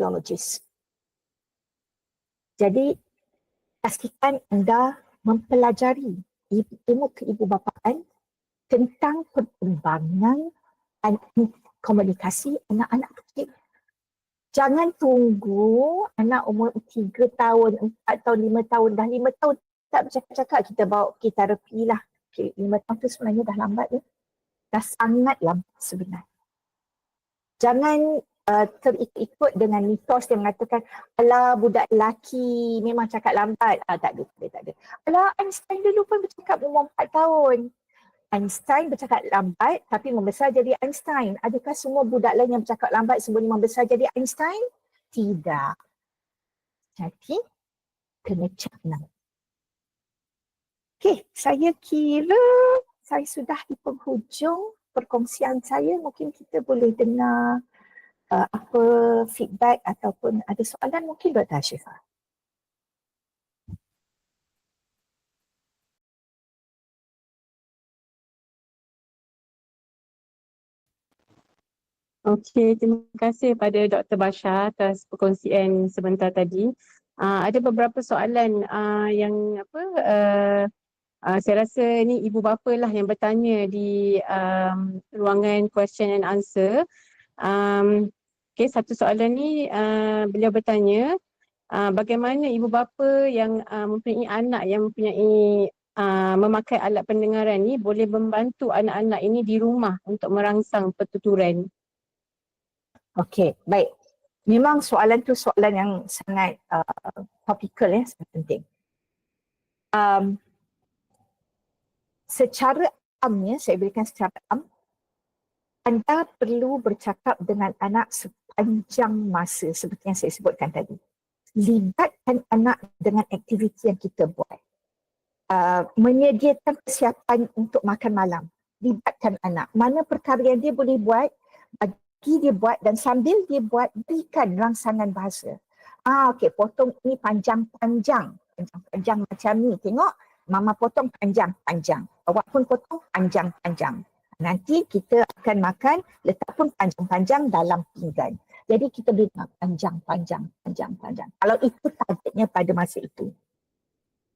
biologis. Jadi pastikan anda mempelajari ilmu keibubapaan tentang perkembangan komunikasi anak-anak kecil. Jangan tunggu anak umur 3 tahun, 4 tahun, 5 tahun, dah 5 tahun tak bercakap-cakap kita bawa pergi terapi lah. 5 tahun tu sebenarnya dah lambat ya. Dah sangat lambat sebenarnya. Jangan uh, terikut-ikut dengan mitos yang mengatakan ala budak lelaki memang cakap lambat. Ah, tak ada, tak ada. Ala Einstein dulu pun bercakap umur 4 tahun. Einstein bercakap lambat tapi membesar jadi Einstein. Adakah semua budak lain yang bercakap lambat sebelum membesar jadi Einstein? Tidak. Jadi, kena cakap. Okey, saya kira saya sudah di penghujung perkongsian saya. Mungkin kita boleh dengar uh, apa feedback ataupun ada soalan mungkin Dr. Ashifah. Okey, terima kasih pada Dr. Basha atas perkongsian sebentar tadi. Uh, ada beberapa soalan uh, yang apa uh, uh, saya rasa ni ibu bapa lah yang bertanya di um, ruangan question and answer. Um, okay, satu soalan ni uh, beliau bertanya uh, bagaimana ibu bapa yang uh, mempunyai anak yang mempunyai uh, memakai alat pendengaran ni boleh membantu anak-anak ini di rumah untuk merangsang pertuturan. Okey, baik. Memang soalan tu soalan yang sangat uh, topikal ya, sangat penting. Um, secara amnya, saya berikan secara am, anda perlu bercakap dengan anak sepanjang masa seperti yang saya sebutkan tadi. Libatkan anak dengan aktiviti yang kita buat. Uh, menyediakan persiapan untuk makan malam. Libatkan anak. Mana perkara yang dia boleh buat, pergi dia buat dan sambil dia buat berikan rangsangan bahasa. Ah okey potong ni panjang-panjang. Panjang-panjang macam ni. Tengok mama potong panjang-panjang. Awak pun potong panjang-panjang. Nanti kita akan makan letak pun panjang-panjang dalam pinggan. Jadi kita beri panjang-panjang, panjang-panjang. Kalau itu targetnya pada masa itu.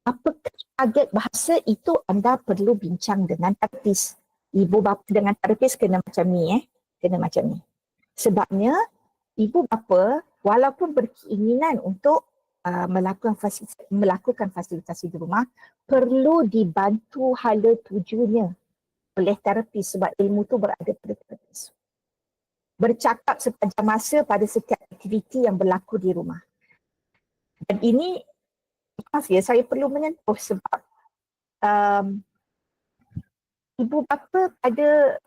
Apa target bahasa itu anda perlu bincang dengan terapis. Ibu bapa dengan terapis kena macam ni eh. Kena macam ni. Sebabnya ibu bapa walaupun berkeinginan untuk uh, melakukan fasilitasi, melakukan fasilitasi di rumah perlu dibantu hala tujunya oleh terapis sebab ilmu tu berada pada terapis. Bercakap sepanjang masa pada setiap aktiviti yang berlaku di rumah. Dan ini maaf ya saya perlu menyentuh sebab um, ibu bapa pada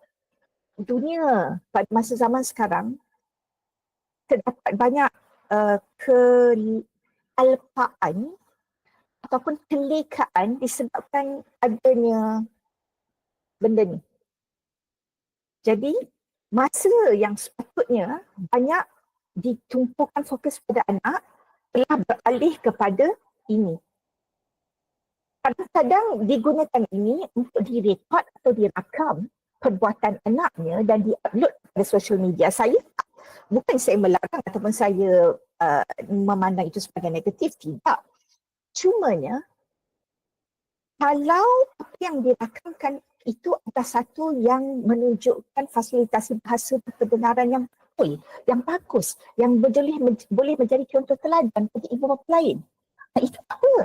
dunia pada masa zaman sekarang terdapat banyak uh, kealpaan ataupun kelekaan disebabkan adanya benda ni. Jadi masa yang sepatutnya banyak ditumpukan fokus pada anak telah beralih kepada ini. Kadang-kadang digunakan ini untuk direkod atau dirakam perbuatan anaknya dan diupload pada social media. Saya bukan saya melarang ataupun saya uh, memandang itu sebagai negatif, tidak. Cumanya kalau apa yang dirakamkan itu adalah satu yang menunjukkan fasilitasi bahasa kebenaran yang betul, yang bagus, yang boleh, boleh menjadi contoh teladan bagi ibu bapa lain. Nah, itu apa?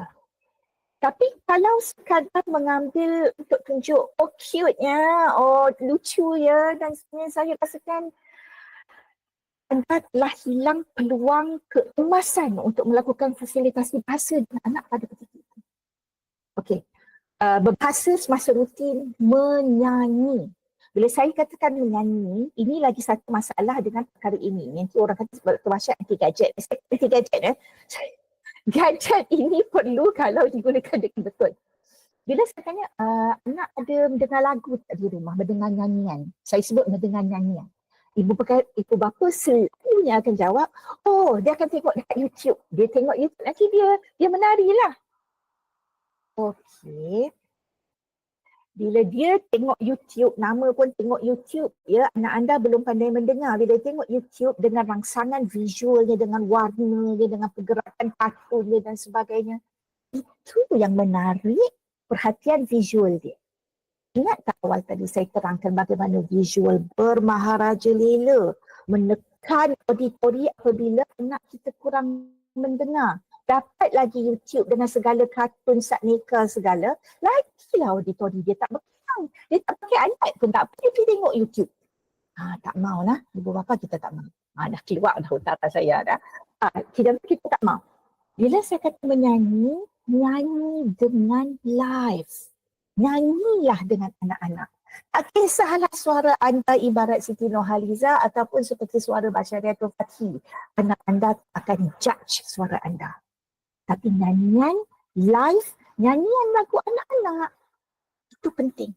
Tapi kalau sekadar mengambil untuk tunjuk oh cute ya, oh lucu ya dan sebenarnya saya rasakan anda telah hilang peluang keemasan untuk melakukan fasilitasi bahasa dengan anak pada ketika itu. Okey. Uh, berbahasa semasa rutin menyanyi. Bila saya katakan menyanyi, ini lagi satu masalah dengan perkara ini. Yang orang kata sebab terwasyak anti gadget. Anti gadget eh gadget ini perlu kalau digunakan dengan betul. Bila saya tanya, uh, anak ada mendengar lagu tak di rumah, mendengar nyanyian. Saya sebut mendengar nyanyian. Ibu pekat, ibu bapa selalunya akan jawab, oh dia akan tengok dekat YouTube. Dia tengok YouTube, nanti dia dia menari lah. Okey. Bila dia tengok YouTube, nama pun tengok YouTube, ya anak anda belum pandai mendengar. Bila dia tengok YouTube dengan rangsangan visualnya, dengan warnanya, dengan pergerakan kartunnya dan sebagainya, itu yang menarik perhatian visual dia. Ingat tak awal tadi saya terangkan bagaimana visual bermaharaja lela menekan auditori apabila anak kita kurang mendengar. Dapat lagi YouTube dengan segala kartun sakneka segala, lagilah auditori dia tak berkembang. Dia tak pakai iPad pun tak apa, dia pergi tengok YouTube. Ha, tak mau lah, ibu bapa kita tak mau. Ha, dah keluar dah utara saya dah. Ha, kita, kita tak mau. Bila saya kata menyanyi, nyanyi dengan live. Nyanyilah dengan anak-anak. Tak kisahlah suara anda ibarat Siti Nurhaliza ataupun seperti suara Basyariatul Fatih. Anak anda akan judge suara anda. Tapi nyanyian live, nyanyian lagu anak-anak itu penting.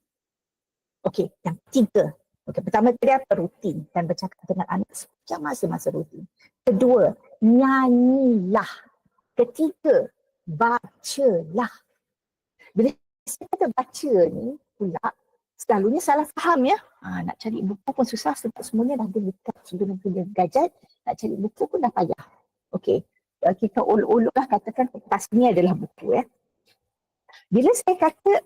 Okey, yang ketiga. Okey, pertama apa rutin dan bercakap dengan anak sejak masa-masa rutin. Kedua, nyanyilah. Ketiga, bacalah. Bila saya kata baca ni pula, selalunya salah faham ya. Ha, nak cari buku pun susah sebab semuanya dah ada dekat sebelum punya gadget. Nak cari buku pun dah payah. Okey, kita uluk-uluk lah katakan kertas ni adalah buku ya. Bila saya kata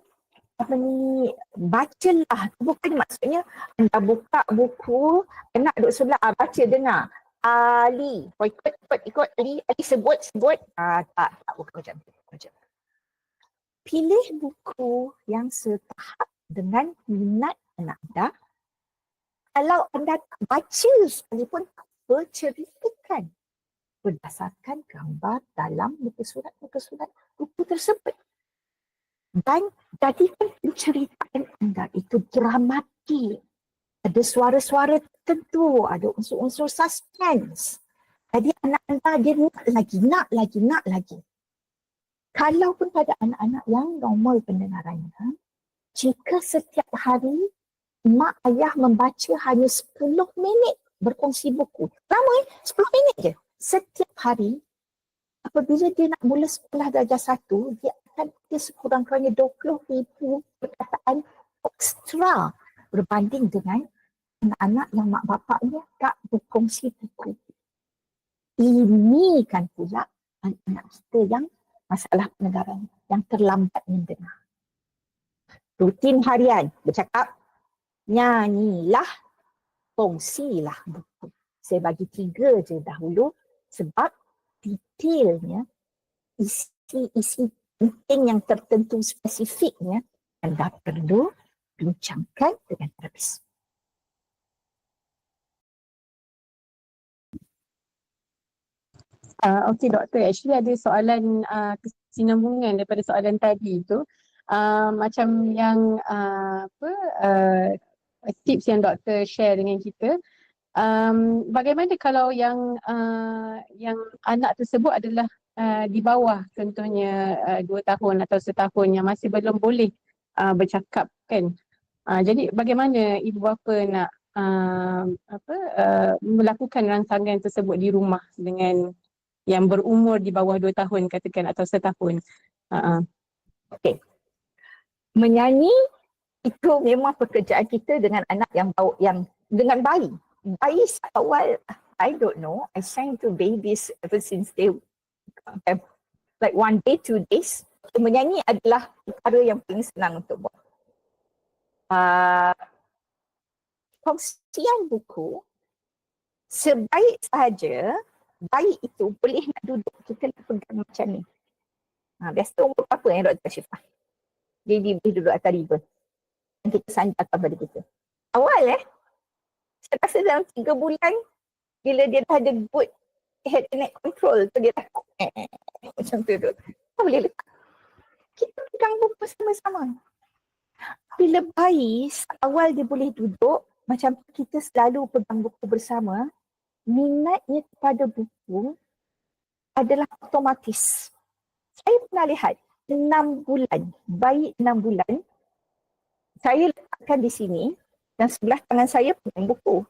apa ni bacalah bukan maksudnya anda buka buku nak duduk sebelah ah, baca dengar Ali oh, ikut ikut ikut Ali Ali sebut sebut. Ah, tak tak bukan macam tu macam pilih buku yang setahap dengan minat anak anda. Kalau anda baca sekalipun berceritakan berdasarkan gambar dalam muka surat-muka surat buku tersebut. Dan jadikan penceritaan anda itu dramatik. Ada suara-suara tertentu, ada unsur-unsur suspense. Jadi anak anda dia nak lagi, nak lagi, nak lagi. Kalau pun pada anak-anak yang normal pendengarannya, jika setiap hari mak ayah membaca hanya 10 minit berkongsi buku. Lama eh, 10 minit je setiap hari apabila dia nak mula sekolah darjah satu, dia akan ada sekurang-kurangnya 20 ribu perkataan ekstra berbanding dengan anak-anak yang mak bapaknya tak berkongsi buku. Ini kan pula anak-anak kita yang masalah pendengaran yang terlambat mendengar. Rutin harian bercakap, nyanyilah, kongsilah buku. Saya bagi tiga je dahulu sebab detailnya isi-isi penting yang tertentu spesifiknya anda perlu bincangkan dengan terapis. Uh, Okey doktor, actually ada soalan uh, kesinambungan daripada soalan tadi tu. Uh, macam yang uh, apa uh, tips yang doktor share dengan kita. Um, bagaimana kalau yang uh, yang anak tersebut adalah uh, di bawah contohnya uh, dua tahun atau setahun yang masih belum boleh uh, bercakap kan? Uh, jadi bagaimana ibu bapa nak uh, apa uh, melakukan rangsangan tersebut di rumah dengan yang berumur di bawah dua tahun katakan atau setahun. Uh-uh. Okey. Menyanyi itu memang pekerjaan kita dengan anak yang bau yang dengan bayi. Bayi awal I don't know. I sang to babies ever since they have like one day, two days. Menyanyi adalah perkara yang paling senang untuk buat. Uh, kongsian buku sebaik sahaja bayi itu boleh nak duduk kita nak pegang macam ni. Ha, biasa umur apa yang Dr. Syifah? Baby boleh duduk atas river. Dan kita sandarkan pada kita. Awal eh, saya rasa dalam tiga bulan bila dia dah ada good head and neck control tu dia dah eh, macam tu duduk. Tak boleh letak. Kita pegang buku sama-sama. Bila bayi awal dia boleh duduk macam kita selalu pegang buku bersama, minatnya kepada buku adalah otomatis. Saya pernah lihat enam bulan, bayi enam bulan, saya letakkan di sini dan sebelah tangan saya pegang buku.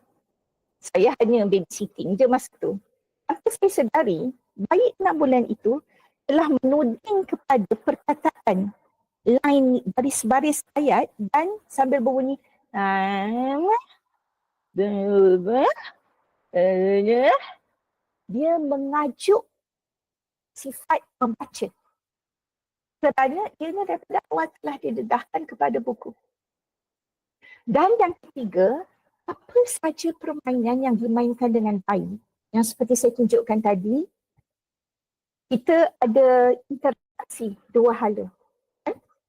Saya hanya babysitting je masa tu. Apa saya sedari, bayi enam bulan itu telah menuding kepada perkataan line baris-baris ayat dan sambil berbunyi dia mengajuk sifat pembaca kerana ni daripada awal telah didedahkan kepada buku. Dan yang ketiga, apa saja permainan yang dimainkan dengan bayi yang seperti saya tunjukkan tadi, kita ada interaksi dua hala.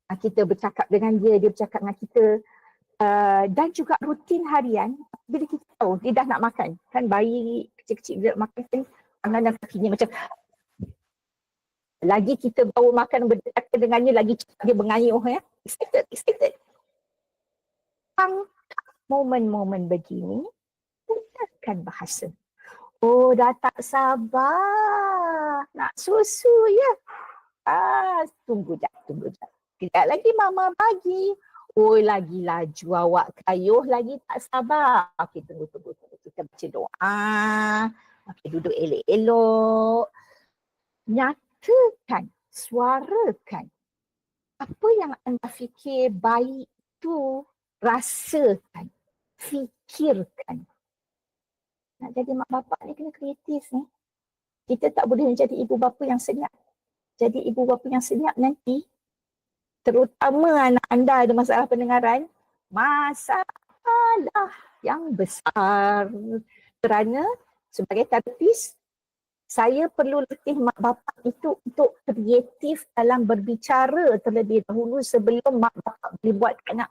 Ah, Kita bercakap dengan dia, dia bercakap dengan kita uh, dan juga rutin harian bila kita tahu dia dah nak makan. Kan bayi kecil-kecil dia makan kan tangan dan kakinya macam lagi kita bawa makan berdekatan dengannya lagi dia mengayuh ya. Excited, excited. Tangkap momen-momen begini, gunakan bahasa. Oh dah tak sabar nak susu ya. Ah, tunggu jap, tunggu jap. Kejap lagi mama bagi. Oh lagi laju awak kayuh lagi tak sabar. Okey tunggu, tunggu, tunggu. Kita baca doa. Okey duduk elok-elok. Nyatakan, suarakan. Apa yang anda fikir baik itu rasakan, fikirkan. Nak jadi mak bapak ni kena kreatif ni. Kita tak boleh menjadi ibu bapa yang senyap. Jadi ibu bapa yang senyap nanti, terutama anak anda ada masalah pendengaran, masalah yang besar. Kerana sebagai terapis, saya perlu latih mak bapak itu untuk kreatif dalam berbicara terlebih dahulu sebelum mak bapak boleh buat anak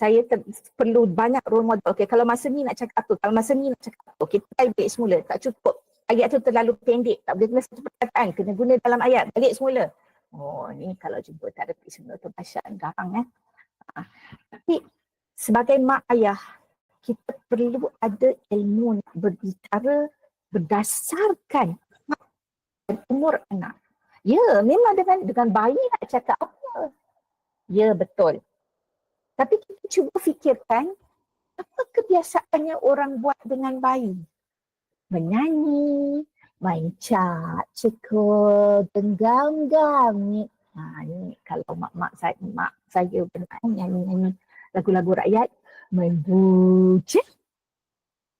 saya ter- perlu banyak role model. Okay, kalau masa ni nak cakap tu, kalau masa ni nak cakap tu, okay, try balik semula, tak cukup. Ayat tu terlalu pendek, tak boleh guna satu perkataan, kena guna dalam ayat, balik semula. Oh, ni kalau jumpa terapi semula tu pasal garang eh. Ha. Tapi sebagai mak ayah, kita perlu ada ilmu nak berbicara berdasarkan umur anak. Ya, memang dengan dengan bayi nak cakap apa. Ya, betul. Tapi kita cuba fikirkan apa kebiasaannya orang buat dengan bayi. Menyanyi, main cat, cekul, genggam-gam ni. Ha, ni kalau mak-mak saya, mak saya pernah nyanyi-nyanyi lagu-lagu rakyat, main bucik,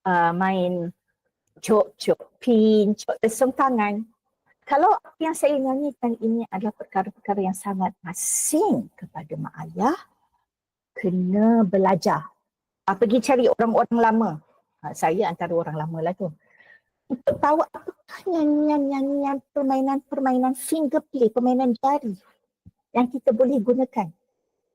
uh, main cok-cok pin, cok lesung tangan. Kalau yang saya nyanyikan ini adalah perkara-perkara yang sangat asing kepada mak ayah, kena belajar. Ha, pergi cari orang-orang lama. Ha, saya antara orang lama lah tu. Untuk tahu apakah nyanyian-nyanyian permainan-permainan finger play, permainan jari yang kita boleh gunakan.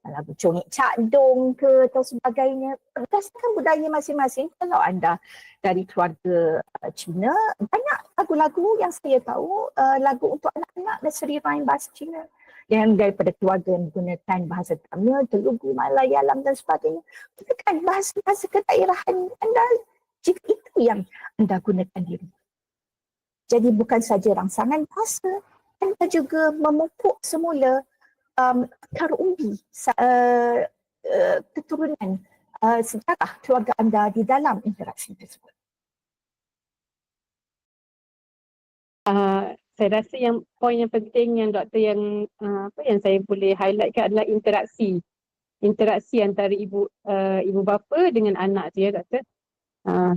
Lagu congik cakdong ke atau sebagainya. Berdasarkan budaya masing-masing. Kalau anda dari keluarga Cina, banyak lagu-lagu yang saya tahu uh, lagu untuk anak-anak seri rhyme bahasa Cina yang daripada keluarga menggunakan bahasa Tamil, Telugu, Malayalam dan sebagainya. Gunakan bahasa-bahasa kedaerahan anda jika itu yang anda gunakan diri. Jadi bukan saja rangsangan bahasa, anda juga memupuk semula um, akar umbi uh, uh, keturunan uh, sejarah keluarga anda di dalam interaksi tersebut. Uh, saya rasa yang poin yang penting yang doktor yang uh, apa yang saya boleh highlightkan adalah interaksi. Interaksi antara ibu uh, ibu bapa dengan anak tu ya doktor. Uh,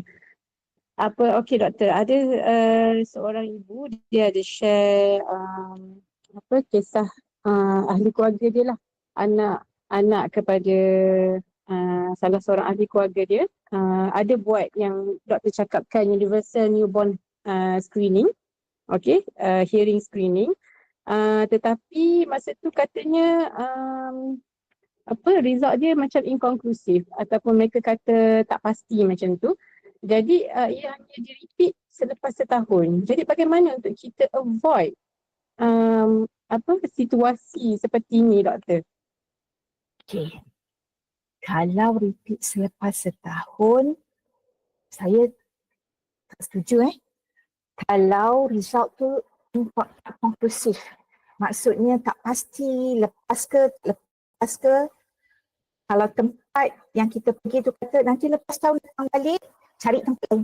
apa okey doktor. Ada uh, seorang ibu dia ada share um, apa kisah uh, ahli keluarga dia lah. Anak anak kepada uh, salah seorang ahli keluarga dia uh, ada buat yang doktor cakapkan universal newborn uh, screening okay, uh, hearing screening. Uh, tetapi masa tu katanya um, apa result dia macam inkonklusif ataupun mereka kata tak pasti macam tu. Jadi uh, ia hanya di repeat selepas setahun. Jadi bagaimana untuk kita avoid um, apa situasi seperti ini doktor? Okay. Kalau repeat selepas setahun, saya tak setuju eh kalau result tu tak konklusif. Maksudnya tak pasti lepas ke lepas ke kalau tempat yang kita pergi tu kata nanti lepas tahun datang balik cari tempat lain.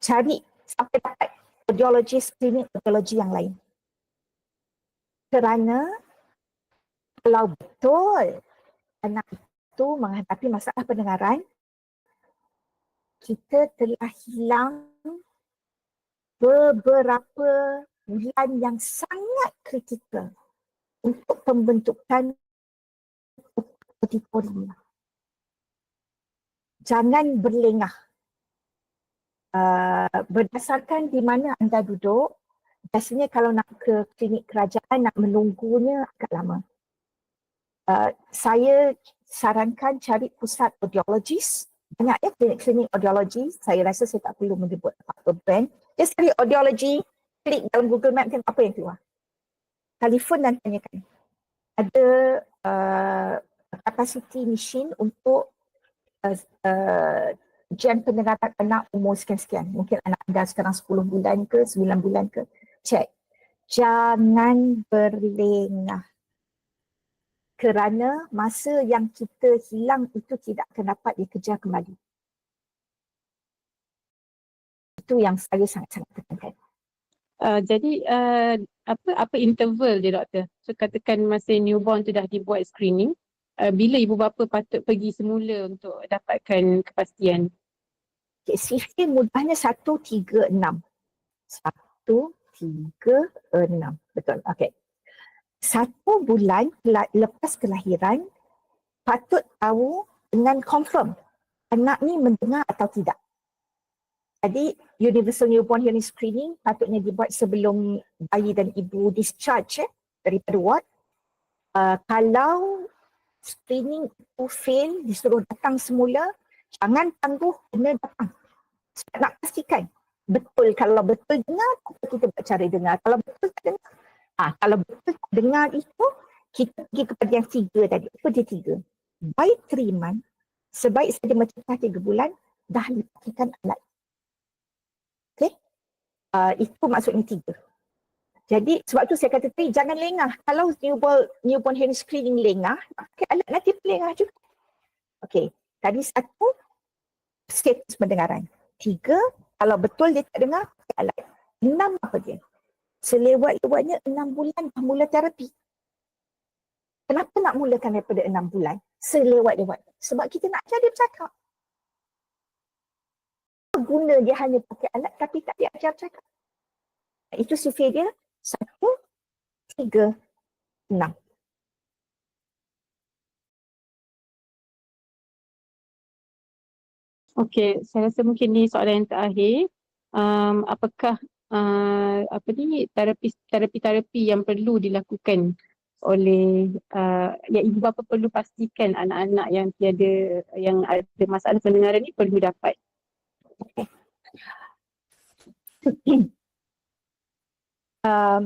Cari sampai dapat audiologist klinik audiologi yang lain. kerana kalau betul anak itu menghadapi masalah pendengaran, kita telah hilang beberapa bulan yang sangat kritikal untuk pembentukan auditorium. Jangan berlengah. Uh, berdasarkan di mana anda duduk, biasanya kalau nak ke klinik kerajaan nak menunggunya agak lama. Uh, saya sarankan cari pusat audiologis. Banyak ya klinik-klinik audiologi. Saya rasa saya tak perlu menyebut apa brand. Just cari audiologi, klik dalam Google Map tengok apa yang keluar. Telefon dan tanyakan. Ada uh, capacity machine untuk uh, uh, jam pendengaran anak umur sekian-sekian. Mungkin anak anda sekarang 10 bulan ke, 9 bulan ke. Cek. Jangan berlengah. Kerana masa yang kita hilang itu tidak akan dapat dikejar kembali. Itu yang saya sangat-sangat tekankan. Uh, jadi uh, apa apa interval dia doktor? So katakan masa newborn tu dah dibuat screening, uh, bila ibu bapa patut pergi semula untuk dapatkan kepastian? Okay, CFA mudahnya 136. 136. Betul. Okey. Satu bulan lepas kelahiran patut tahu dengan confirm anak ni mendengar atau tidak. Jadi universal newborn hearing screening patutnya dibuat sebelum bayi dan ibu discharge eh, daripada ward. Uh, kalau screening itu fail, disuruh datang semula, jangan tangguh, kena datang. Sebab nak pastikan betul kalau betul dengar, kita buat cara dengar. Kalau betul tak dengar, ah, kalau betul tak dengar itu, kita pergi kepada yang tiga tadi. Apa dia tiga? Three month, sebaik saja mencecah tiga bulan, dah dipakai alat uh, itu maksudnya tiga. Jadi sebab tu saya kata tadi jangan lengah. Kalau newborn, newborn hearing screening lengah, pakai alat nanti lengah juga. Okey, tadi satu status pendengaran. Tiga, kalau betul dia tak dengar, pakai alat. Enam apa dia? Selewat-lewatnya enam bulan dah mula terapi. Kenapa nak mulakan daripada enam bulan? Selewat-lewat. Sebab kita nak ajar dia bercakap guna dia hanya pakai alat tapi tak diajar cakap. Itu survey dia satu, tiga, enam. Okey, saya rasa mungkin ni soalan yang terakhir. Um, apakah uh, apa ni terapi terapi terapi yang perlu dilakukan oleh uh, yang ibu bapa perlu pastikan anak-anak yang tiada yang ada masalah pendengaran ni perlu dapat um,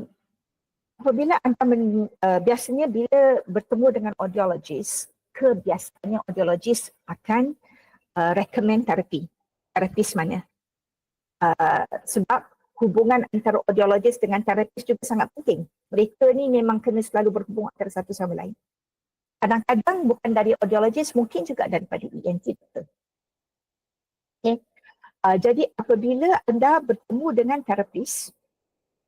apabila anda men, uh, biasanya bila bertemu dengan audiologist, kebiasaannya audiologist akan uh, recommend terapi. Terapis mana? Uh, sebab hubungan antara audiologist dengan terapis juga sangat penting. Mereka ni memang kena selalu berhubung antara satu sama lain. Kadang-kadang bukan dari audiologist, mungkin juga daripada ENT. Okay. Uh, jadi apabila anda bertemu dengan terapis,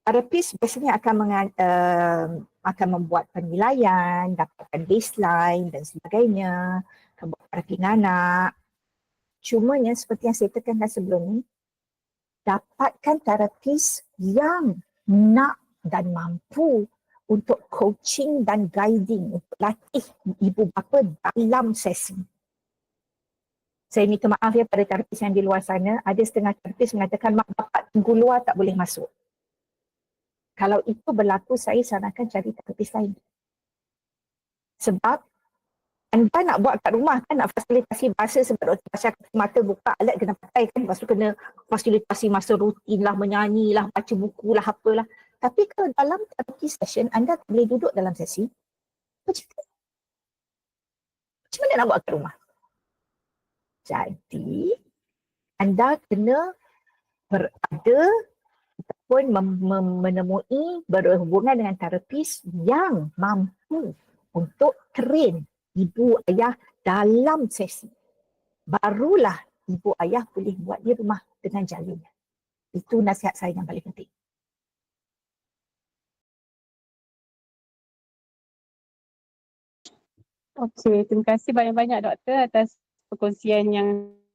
terapis biasanya akan uh, akan membuat penilaian, dapatkan baseline dan sebagainya, akan buat terapi anak. Cuma yang seperti yang saya tekankan sebelum ni, dapatkan terapis yang nak dan mampu untuk coaching dan guiding, untuk latih ibu bapa dalam sesi saya minta maaf ya pada terapis yang di luar sana, ada setengah terapis mengatakan mak bapak tunggu luar tak boleh masuk. Kalau itu berlaku, saya sarankan cari terapis lain. Sebab anda nak buat kat rumah kan, nak fasilitasi bahasa sebab doktor bahasa mata buka alat kena pakai kan, lepas tu kena fasilitasi masa rutin lah, menyanyi lah, baca buku lah, apalah. Tapi kalau dalam terapi session, anda tak boleh duduk dalam sesi? Macam mana nak buat kat rumah? Jadi anda kena berada ataupun menemui berhubungan dengan terapis yang mampu untuk train ibu ayah dalam sesi. Barulah ibu ayah boleh buat di rumah dengan jalannya. Itu nasihat saya yang paling penting. Okey, terima kasih banyak-banyak doktor atas perkongsian yang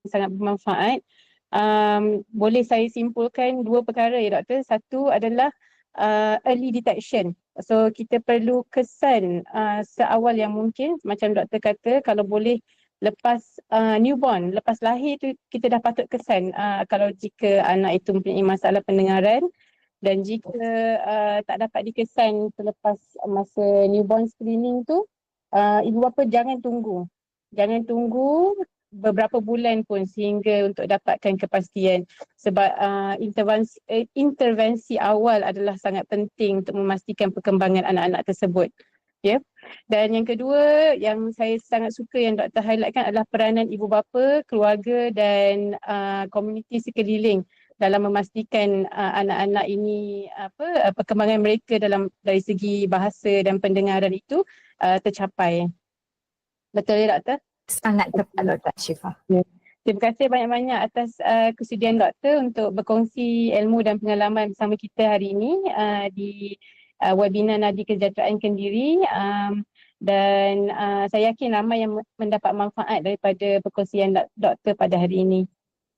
sangat bermanfaat. Um, boleh saya simpulkan dua perkara ya doktor. Satu adalah uh, early detection. So kita perlu kesan uh, seawal yang mungkin macam doktor kata kalau boleh lepas uh, newborn, lepas lahir tu kita dah patut kesan uh, kalau jika anak itu mempunyai masalah pendengaran dan jika uh, tak dapat dikesan selepas masa newborn screening tu uh, ibu bapa jangan tunggu. Jangan tunggu beberapa bulan pun sehingga untuk dapatkan kepastian sebab uh, intervensi, eh, intervensi awal adalah sangat penting untuk memastikan perkembangan anak-anak tersebut. Ya. Yeah. Dan yang kedua yang saya sangat suka yang doktor highlightkan adalah peranan ibu bapa, keluarga dan uh, komuniti sekeliling dalam memastikan uh, anak-anak ini apa uh, perkembangan mereka dalam dari segi bahasa dan pendengaran itu uh, tercapai. Betul ya doktor? Sangat tepat Dr. Syifa. Terima kasih banyak-banyak atas uh, kesediaan doktor untuk berkongsi ilmu dan pengalaman bersama kita hari ini uh, di uh, webinar Nadi Kesejahteraan Kendiri. Um, dan uh, saya yakin ramai yang mendapat manfaat daripada perkongsian dok- doktor pada hari ini.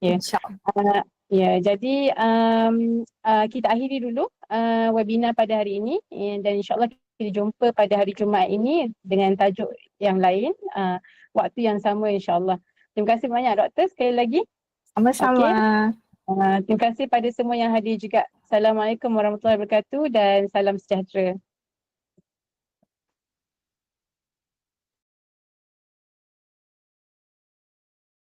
Ya. InsyaAllah. Uh, ya, jadi um, uh, kita akhiri dulu uh, webinar pada hari ini dan insyaAllah kita jumpa pada hari Jumaat ini dengan tajuk yang lain. Uh, waktu yang sama insyaAllah. Terima kasih banyak doktor sekali lagi. Sama-sama. Uh, terima kasih pada semua yang hadir juga. Assalamualaikum warahmatullahi wabarakatuh dan salam sejahtera.